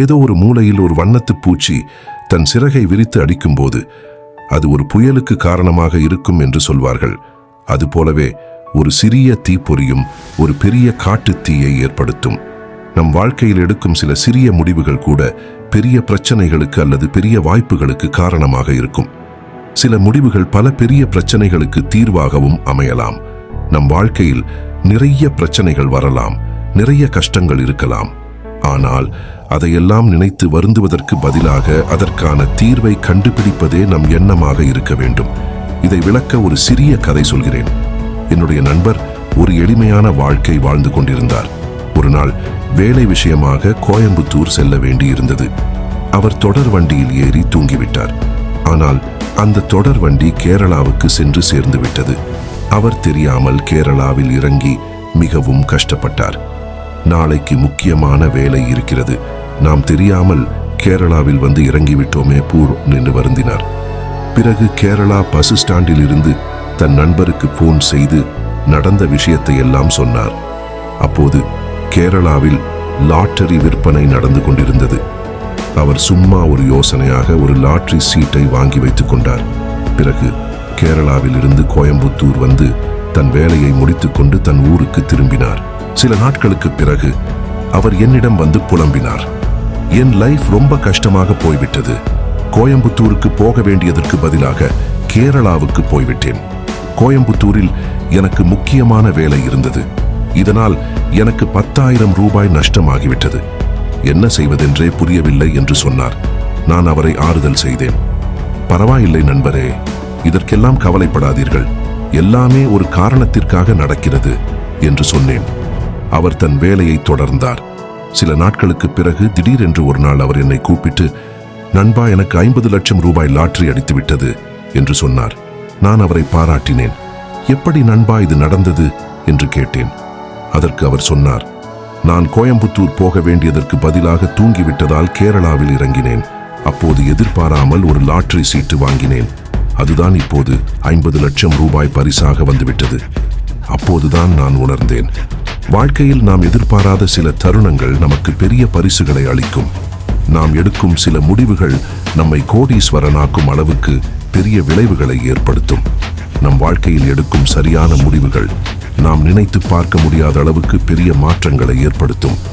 ஏதோ ஒரு மூலையில் ஒரு வண்ணத்து பூச்சி தன் சிறகை விரித்து அடிக்கும்போது அது ஒரு புயலுக்கு காரணமாக இருக்கும் என்று சொல்வார்கள். அதுபோலவே ஒரு சிறிய தீப்பொறியும் ஒரு பெரிய காட்டு தீயை ஏற்படுத்தும். நம் வாழ்க்கையில் எடுக்கும் சில சிறிய முடிவுகள் கூட பெரிய பிரச்சனைகளுக்கு அல்லது பெரிய வாய்ப்புகளுக்கு காரணமாக இருக்கும். சில முடிவுகள் பல பெரிய பிரச்சனைகளுக்கு தீர்வாகவும் அமையலாம். நம் வாழ்க்கையில் நிறைய பிரச்சனைகள் வரலாம். நிறைய கஷ்டங்கள் இருக்கலாம். ஆனால் அதையெல்லாம் நினைத்து வருந்துவதற்கு பதிலாக அதற்கான தீர்வை கண்டுபிடிப்பதே நம் எண்ணமாக இருக்க வேண்டும். இதை விளக்க ஒரு சிறிய கதை சொல்கிறேன். என்னுடைய நண்பர் ஒரு எளிமையான வாழ்க்கை வாழ்ந்து கொண்டிருந்தார். ஒரு நாள் வேலை விஷயமாக கோயம்புத்தூர் செல்ல வேண்டியிருந்தது அவர் தொடர் வண்டியில் ஏறி தூங்கிவிட்டார். ஆனால் அந்த தொடர் வண்டி கேரளாவுக்கு சென்று சேர்ந்து விட்டது. அவர் தெரியாமல் கேரளாவில் இறங்கி மிகவும் கஷ்டப்பட்டார். நாளைக்கு முக்கியமான வேலை இருக்கிறது. நாம் தெரியாமல் கேரளாவில் வந்து இறங்கிவிட்டோமே பூர் நின்று வருந்தினார். பிறகு கேரளா பஸ் ஸ்டாண்டில் இருந்து தன் நண்பருக்கு போன் செய்து நடந்த விஷயத்தை எல்லாம் சொன்னார். அப்போது கேரளாவில் லாட்டரி விற்பனை நடந்து கொண்டிருந்தது. அவர் சும்மா ஒரு யோசனையாக ஒரு லாட்டரி சீட்டை வாங்கி வைத்துக் கொண்டார். பிறகு கேரளாவில் இருந்து கோயம்புத்தூர் வந்து தன் வேலையை முடித்துக்கொண்டு தன் ஊருக்கு திரும்பினார். சில நாட்களுக்கு பிறகு அவர் என்னிடம் வந்து புலம்பினார். என் லைஃப் ரொம்ப கஷ்டமாக போய்விட்டது. கோயம்புத்தூருக்கு போக வேண்டியதற்கு பதிலாக கேரளாவுக்கு போய்விட்டேன். கோயம்புத்தூரில் எனக்கு முக்கியமான வேலை இருந்தது. இதனால் எனக்கு பத்தாயிரம் ரூபாய் நஷ்டமாகிவிட்டது. என்ன செய்வதென்றே புரியவில்லை என்று சொன்னார். நான் அவரை ஆறுதல் செய்தேன். பரவாயில்லை நண்பரே இதற்கெல்லாம் கவலைப்படாதீர்கள். எல்லாமே ஒரு காரணத்திற்காக நடக்கிறது என்று சொன்னேன். அவர் தன் வேலையை தொடர்ந்தார். சில நாட்களுக்கு பிறகு திடீரென்று ஒரு நாள் அவர் என்னை கூப்பிட்டு நண்பா எனக்கு ஐம்பது லட்சம் ரூபாய் லாட்ரி அடித்துவிட்டது என்று சொன்னார். நான் அவரை பாராட்டினேன். எப்படி நண்பா இது நடந்தது? என்று கேட்டேன். அதற்கு அவர் சொன்னார் நான் கோயம்புத்தூர் போக வேண்டியதற்கு பதிலாக தூங்கிவிட்டதால் கேரளாவில் இறங்கினேன். அப்போது எதிர்பாராமல் ஒரு லாட்ரி சீட்டு வாங்கினேன். அதுதான் இப்போது ஐம்பது லட்சம் ரூபாய் பரிசாக வந்துவிட்டது. அப்போதுதான் நான் உணர்ந்தேன். வாழ்க்கையில் நாம் எதிர்பாராத சில தருணங்கள் நமக்கு பெரிய பரிசுகளை அளிக்கும். நாம் எடுக்கும் சில முடிவுகள் நம்மை கோடீஸ்வரனாக்கும் அளவுக்கு பெரிய விளைவுகளை ஏற்படுத்தும். நம் வாழ்க்கையில் எடுக்கும் சரியான முடிவுகள் நாம் நினைத்து பார்க்க முடியாத அளவுக்கு பெரிய மாற்றங்களை ஏற்படுத்தும்.